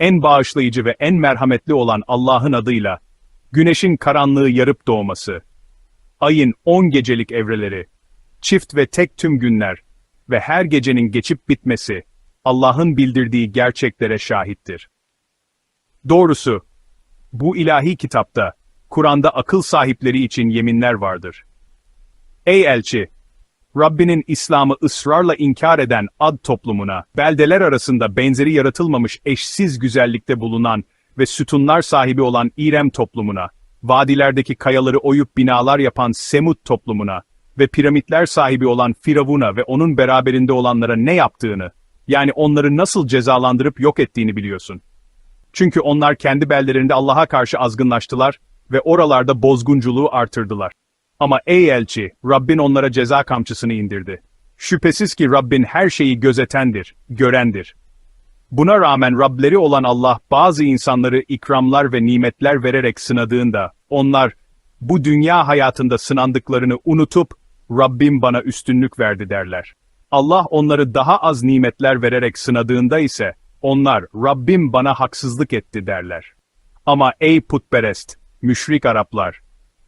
en bağışlayıcı ve en merhametli olan Allah'ın adıyla, güneşin karanlığı yarıp doğması, ayın on gecelik evreleri, çift ve tek tüm günler ve her gecenin geçip bitmesi, Allah'ın bildirdiği gerçeklere şahittir. Doğrusu, bu ilahi kitapta, Kur'an'da akıl sahipleri için yeminler vardır. Ey elçi! Rabbinin İslam'ı ısrarla inkar eden Ad toplumuna, beldeler arasında benzeri yaratılmamış eşsiz güzellikte bulunan ve sütunlar sahibi olan İrem toplumuna, vadilerdeki kayaları oyup binalar yapan Semud toplumuna ve piramitler sahibi olan Firavun'a ve onun beraberinde olanlara ne yaptığını, yani onları nasıl cezalandırıp yok ettiğini biliyorsun. Çünkü onlar kendi beldelerinde Allah'a karşı azgınlaştılar ve oralarda bozgunculuğu artırdılar. Ama ey elçi, Rabbin onlara ceza kamçısını indirdi. Şüphesiz ki Rabbin her şeyi gözetendir, görendir. Buna rağmen Rableri olan Allah bazı insanları ikramlar ve nimetler vererek sınadığında, onlar, bu dünya hayatında sınandıklarını unutup, Rabbim bana üstünlük verdi derler. Allah onları daha az nimetler vererek sınadığında ise, onlar, Rabbim bana haksızlık etti derler. Ama ey putperest, müşrik Araplar,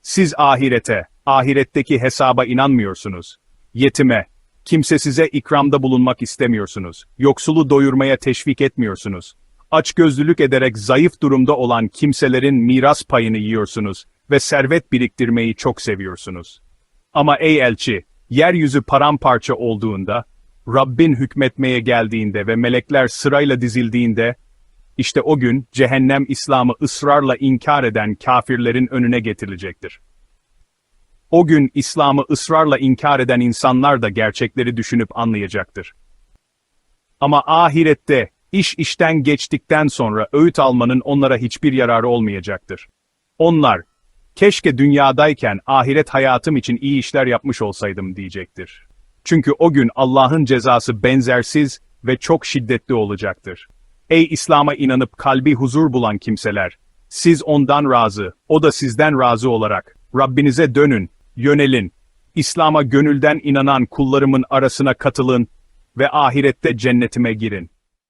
siz ahirete, ahiretteki hesaba inanmıyorsunuz. Yetime, kimse size ikramda bulunmak istemiyorsunuz. Yoksulu doyurmaya teşvik etmiyorsunuz. Açgözlülük ederek zayıf durumda olan kimselerin miras payını yiyorsunuz ve servet biriktirmeyi çok seviyorsunuz. Ama ey elçi, yeryüzü paramparça olduğunda, Rabbin hükmetmeye geldiğinde ve melekler sırayla dizildiğinde, işte o gün cehennem İslam'ı ısrarla inkar eden kafirlerin önüne getirilecektir. O gün İslam'ı ısrarla inkar eden insanlar da gerçekleri düşünüp anlayacaktır. Ama ahirette, iş işten geçtikten sonra öğüt almanın onlara hiçbir yararı olmayacaktır. Onlar, keşke dünyadayken ahiret hayatım için iyi işler yapmış olsaydım diyecektir. Çünkü o gün Allah'ın cezası benzersiz ve çok şiddetli olacaktır. Ey İslam'a inanıp kalbi huzur bulan kimseler! Siz ondan razı, o da sizden razı olarak, Rabbinize dönün, yönelin. İslam'a gönülden inanan kullarımın arasına katılın ve ahirette cennetime girin.